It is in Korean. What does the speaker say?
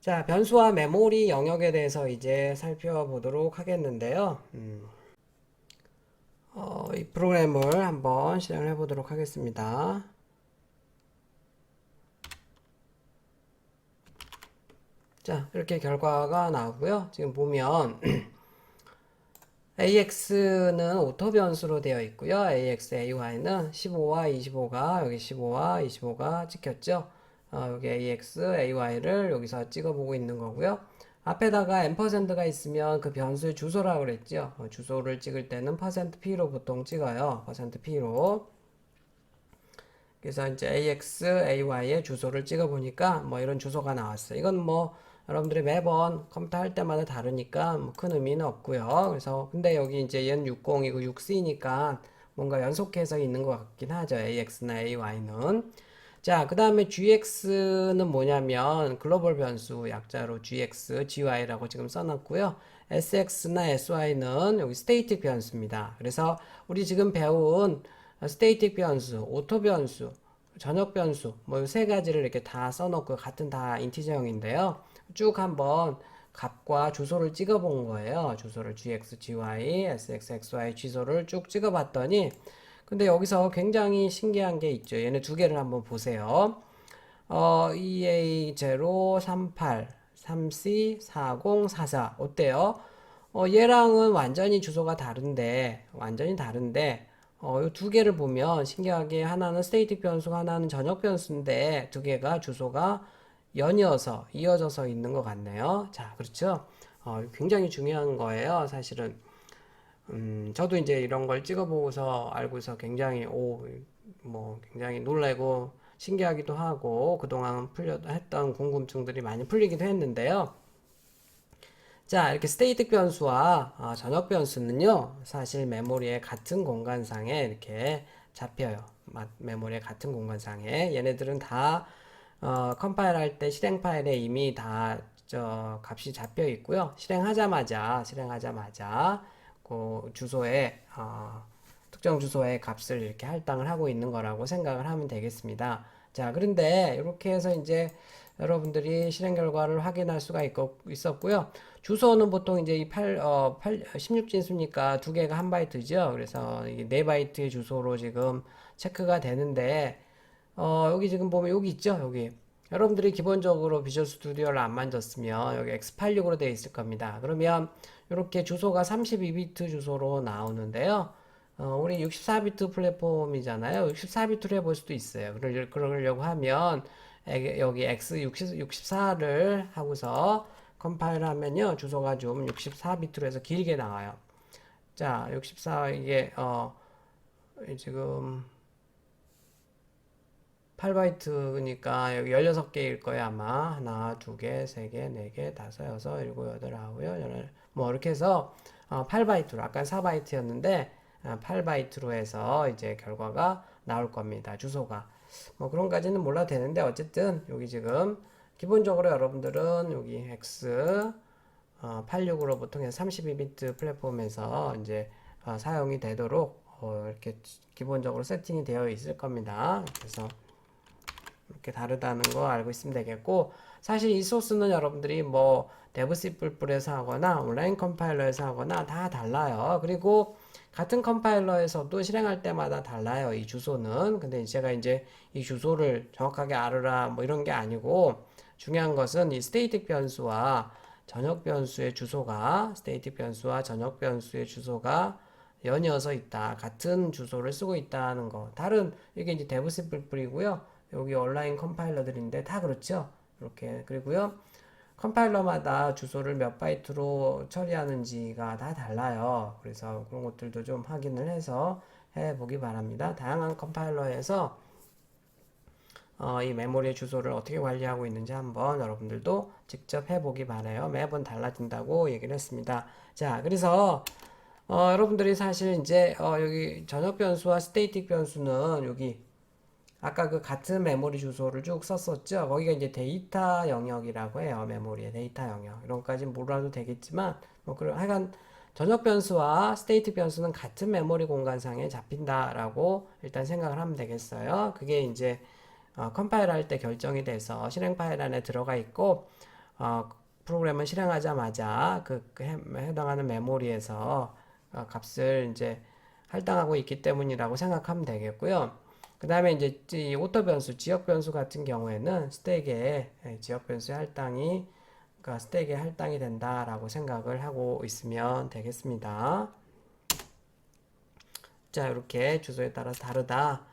자, 변수와 메모리 영역에 대해서 이제 살펴보도록 하겠는데요. 음, 어, 이 프로그램을 한번 실행을 해보도록 하겠습니다. 자, 이렇게 결과가 나오고요. 지금 보면 AX는 오토 변수로 되어 있고요. AX, AY는 15와 25가 여기 15와 25가 찍혔죠. 어, 여기 AX, AY를 여기서 찍어보고 있는 거고요. 앞에다가 앰퍼센드가 있으면 그 변수의 주소라고 그랬죠. 어, 주소를 찍을 때는 %p로 보통 찍어요. %p로. 그래서 이제 AX, AY의 주소를 찍어 보니까 뭐 이런 주소가 나왔어요. 이건 뭐 여러분들이 매번 컴퓨터 할 때마다 다르니까 뭐 큰 의미는 없고요. 그래서 근데 여기 이제 얘는 60이고 6C니까 뭔가 연속해서 있는 것 같긴 하죠. AX나 AY는. 자, 그 다음에 GX는 뭐냐면 글로벌 변수 약자로 GX, GY라고 지금 써놨고요. SX나 SY는 여기 스테이틱 변수입니다. 그래서 우리 지금 배운 스테이틱 변수, 오토 변수, 전역 변수 뭐 세 가지를 이렇게 다 써놓고 같은 다 인티저형인데요. 쭉 한번 값과 주소를 찍어 본 거예요. 주소를 gx, gy, sx, xy 주소를 쭉 찍어 봤더니 근데 여기서 굉장히 신기한 게 있죠. 얘네 두 개를 한번 보세요. 어, EA038, 3C, 40, 44 어때요? 어, 얘랑은 완전히 주소가 다른데 완전히 다른데 어, 이 두 개를 보면 신기하게 하나는 스테이틱 변수고 하나는 전역 변수인데 두 개가 주소가 연이어서 이어져서 있는 것 같네요. 자, 그렇죠? 어, 굉장히 중요한 거예요. 사실은 음, 저도 이제 이런 걸 찍어보고서 알고서 굉장히 오, 뭐 굉장히 놀라고 신기하기도 하고 그동안 풀려 했던 궁금증들이 많이 풀리기도 했는데요. 자, 이렇게 스테이틱 변수와 어, 전역 변수는요, 사실 메모리의 같은 공간상에 이렇게 잡혀요. 마- 메모리의 같은 공간상에. 얘네들은 다 어, 컴파일 할 때 실행 파일에 이미 다 저 값이 잡혀 있고요. 실행하자마자 실행하자마자 그 주소에 어, 특정 주소의 값을 이렇게 할당을 하고 있는 거라고 생각을 하면 되겠습니다. 자, 그런데 이렇게 해서 이제 여러분들이 실행 결과를 확인할 수가 있고, 있었고요. 주소는 보통 이제 이 8, 어, 8, 16진수니까 두 개가 한 바이트죠. 그래서 이게 네 바이트의 주소로 지금 체크가 되는데, 어, 여기 지금 보면 여기 있죠? 여기. 여러분들이 기본적으로 비주얼 스튜디오를 안 만졌으면 여기 X86으로 되어 있을 겁니다. 그러면 이렇게 주소가 32비트 주소로 나오는데요. 어, 우리 64비트 플랫폼이잖아요. 64비트로 해볼 수도 있어요. 그러- 그러려고 하면 에- 여기 X60, 64를 하고서 컴파일 하면요. 주소가 좀 64비트로 해서 길게 나와요. 자, 64 이게 어 지금 8바이트니까 여기 16개일 거예요, 아마. 하나, 두 개, 세 개, 네 개, 다섯, 여섯, 일곱, 여덟, 아홉, 열, 열. 뭐 이렇게 해서 어, 8바이트로 아까 4바이트였는데 8바이트로 해서 이제 결과가 나올 겁니다. 주소가. 뭐 그런까지는 몰라도 되는데 어쨌든 여기 지금 기본적으로 여러분들은 여기 X 어, 86으로 보통 32비트 플랫폼에서 이제 어, 사용이 되도록 어, 이렇게 기본적으로 세팅이 되어 있을 겁니다. 그래서 이렇게 다르다는 거 알고 있으면 되겠고 사실 이 소스는 여러분들이 뭐 데브C 뿔뿔에서 하거나 온라인 컴파일러에서 하거나 다 달라요. 그리고 같은 컴파일러에서도 실행할 때마다 달라요. 이 주소는. 근데 제가 이제 이 주소를 정확하게 알으라 뭐 이런 게 아니고 중요한 것은 이 스테이틱 변수와 전역 변수의 주소가 스테이틱 변수와 전역 변수의 주소가 연이어서 있다. 같은 주소를 쓰고 있다는 거. 다른 이게 이제 데브C 뿔뿔이고요. 여기 온라인 컴파일러들인데 다 그렇죠. 이렇게 그리고요. 컴파일러마다 주소를 몇 바이트로 처리하는지가 다 달라요. 그래서 그런 것들도 좀 확인을 해서 해 보기 바랍니다. 다양한 컴파일러에서 어, 이 메모리의 주소를 어떻게 관리하고 있는지 한번 여러분들도 직접 해보기 바래요. 매번 달라진다고 얘기를 했습니다. 자, 그래서 어, 여러분들이 사실 이제 어, 여기 전역 변수와 스테이틱 변수는 여기 아까 그 같은 메모리 주소를 쭉 썼었죠. 거기가 이제 데이터 영역이라고 해요. 메모리의 데이터 영역. 이런 것까지 몰라도 되겠지만, 뭐, 그런, 하여간, 전역 변수와 스테이트 변수는 같은 메모리 공간상에 잡힌다라고 일단 생각을 하면 되겠어요. 그게 이제, 어, 컴파일 할 때 결정이 돼서 실행 파일 안에 들어가 있고, 어, 프로그램을 실행하자마자 그, 그 해, 해당하는 메모리에서 어, 값을 이제 할당하고 있기 때문이라고 생각하면 되겠고요. 그 다음에 이제 이 오토 변수, 지역 변수 같은 경우에는 스택에 예, 지역 변수의 할당이 그러니까 스택에 할당이 된다라고 생각을 하고 있으면 되겠습니다. 자, 이렇게 주소에 따라서 다르다.